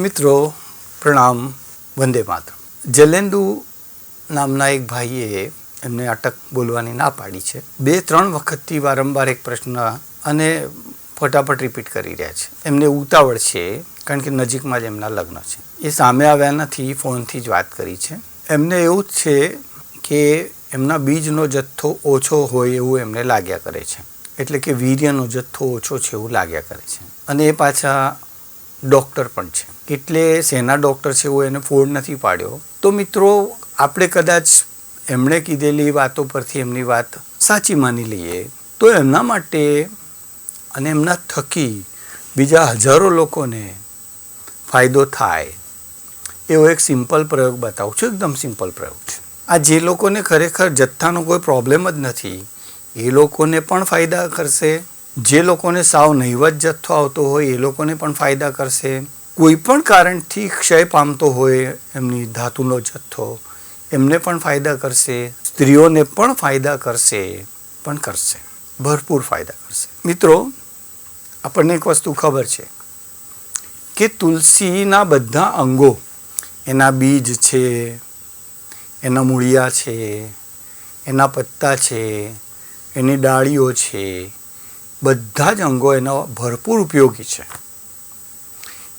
મિત્રો, પ્રણામ, વંદે માતરમ. જલેન્દુ નામના એક ભાઈએ એમને અટક બોલવાની ના પાડી છે. બે, ત્રણ વખતથી વારંવાર એક પ્રશ્ન અને ફટાફટ રિપીટ કરી રહ્યા છે. એમને ઉતાવળ છે, કારણ કે નજીકમાં જ એમના લગ્ન છે. એ સામે આવ્યા નથી, ફોનથી જ વાત કરી છે. એમને એવું જ છે કે એમના બીજનો જથ્થો ઓછો હોય એવું એમને લાગ્યા કરે છે. એટલે કે વીર્યનો જથ્થો ઓછો છે એવું લાગ્યા કરે છે. અને એ પાછા ડૉક્ટર પણ છે. એટલે શેના ડૉક્ટર છે એવું એને ફોડ નથી પાડ્યો. તો મિત્રો, આપણે કદાચ એમણે કીધેલી વાતો પરથી એમની વાત સાચી માની લઈએ, તો એમના માટે અને એમના થકી બીજા હજારો લોકોને ફાયદો થાય. એવો એક સિમ્પલ પ્રયોગ બતાવું છું, એકદમ સિમ્પલ પ્રયોગ છે. આ જે લોકોને ખરેખર જથ્થાનો કોઈ પ્રોબ્લેમ જ નથી, એ લોકોને પણ ફાયદા કરશે. જે લોકોને સાવ નહીવત જથ્થો આવતો હોય, એ લોકોને પણ ફાયદા કરશે. કોઈ પણ કારણથી ક્ષય પામતો હોય, એમની ધાતુનો જથ્થો, એમને પણ ફાયદા કરશે. સ્ત્રીઓને પણ ફાયદા કરશે, પણ કરશે. ભરપૂર ફાયદા કરશે. મિત્રો, આપણને એક વસ્તુ ખબર છે કે તુલસીના બધા અંગો, એના બીજ છે, એના મૂળિયા છે, એના પત્તા છે, એની ડાળીઓ છે બધા જ અંગો એના ભરપૂર ઉપયોગી છે.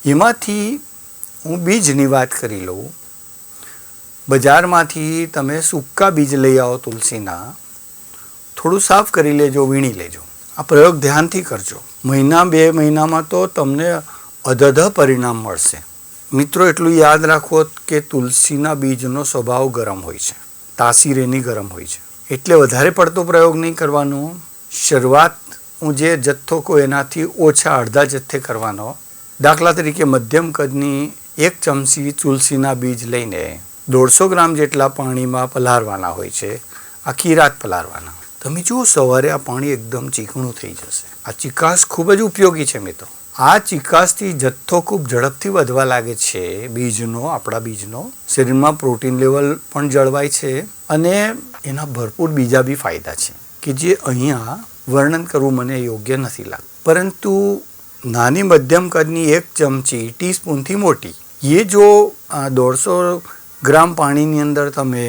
એમાંથી હું બીજની વાત કરી લઉં. બજારમાંથી તમે સૂકા બીજ લઈ આવો તુલસીના, થોડું સાફ કરી લેજો, વીણી લેજો. આ પ્રયોગ ધ્યાનથી કરજો. મહિના બે મહિનામાં તો તમને અધધ પરિણામ મળશે. મિત્રો, એટલું યાદ રાખો કે તુલસીના બીજનો સ્વભાવ ગરમ હોય છે. તાસીર એની ગરમ હોય છે. એટલે વધારે પડતો પ્રયોગ નહીં કરવાનો. શરૂઆત હું જે જથ્થો કહું એનાથી ઓછા અડધા જથ્થે કરવાનો. દાખલા તરીકે મધ્યમ કદની એક ચમચી તુલસીના બીજ લઈને દોઢસો ગ્રામ જેટલા પાણીમાં પલાળવાના હોય છે. આખી રાત પલાળવાના. તમે જુઓ, સવારે આ પાણી એકદમ ચીકણું થઈ જશે. આ ચિકાસ ખૂબ જ ઉપયોગી છે મિત્રો. આ ચિકાસથી જથ્થો ખૂબ ઝડપથી વધવા લાગે છે. બીજનો, આપણા બીજનો. શરીરમાં પ્રોટીન લેવલ પણ જળવાય છે અને એના ભરપૂર બીજા બી ફાયદા છે. કે જે અહીંયા વર્ણન કરવું મને યોગ્ય નથી લાગતું પરંતુ નાની મધ્યમ કદની એક ચમચી ટીસ્પૂનથી મોટી. એ જો દોઢસો ગ્રામ પાણીની અંદર તમે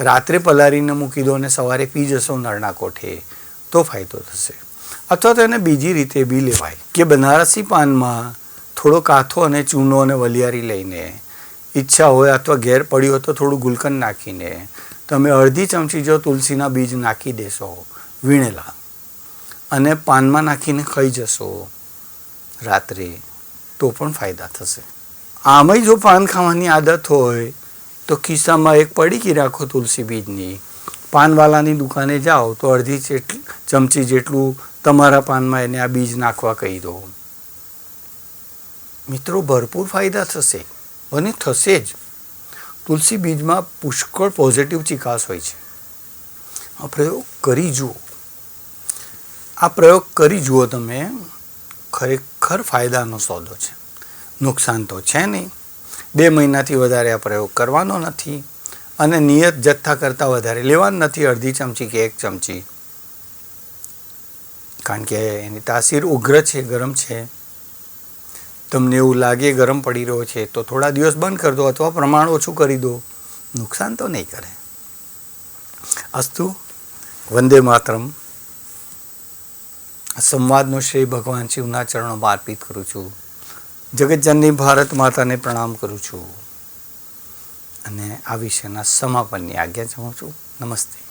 રાત્રે પલાળીને મૂકી દો અને સવારે પી જશો નળના કોઠે, તો ફાયદો થશે. અથવા તો એને બીજી રીતે બી લેવાય કે બનારસી પાનમાં થોડો કાથો અને ચૂનો અને વલિયારી લઈને, ઈચ્છા હોય અથવા ઘેર પડ્યું તો થોડું ગુલકંદ નાખીને તમે અડધી ચમચી જો તુલસીના બીજ નાખી દેશો, વીણેલા, અને પાનમાં નાખીને ખાઈ જશો રાત્રે, તો પણ ફાયદા થશે. આમાંય જો પાન ખાવાની આદત હોય, તો ખિસ્સામાં એક પડીકી રાખો તુલસી બીજની. પાનવાલાની દુકાને જાઓ, તો અડધી ચમચી જેટલું તમારા પાનમાં એને આ બીજ નાખવા કહી દો. મિત્રો, ભરપૂર ફાયદા થશે, અને થશે જ. તુલસી બીજમાં પુષ્કળ પોઝિટિવ ચિકાસ હોય છે. આ પ્રયોગ કરી જુઓ. આ પ્રયોગ કરી જુઓ તમે, ખરેખર ફાયદાનો સોદો છે. નુકસાન તો છે નહીં. બે મહિનાથી વધારે આ પ્રયોગ કરવાનો નથી અને નિયત જથ્થા કરતાં વધારે લેવાનું નથી. અડધી ચમચી કે એક ચમચી. કારણ કે એની તાસીર ઉગ્ર છે, ગરમ છે. તમને એવું લાગે ગરમ પડી રહ્યો છે, તો થોડા દિવસ બંધ કરી દો અથવા પ્રમાણ ઓછું કરી દો. નુકસાન તો નહીં કરે. અસ્તુ, વંદે માતરમ. સંવાદનો શ્રેય ભગવાન શિવના ચરણોમાં અર્પિત કરું છું. જગતજનની ભારત માતાને પ્રણામ કરું છું. અને આ વિષયના સમાપનની આજ્ઞા ચાહું છું. નમસ્તે.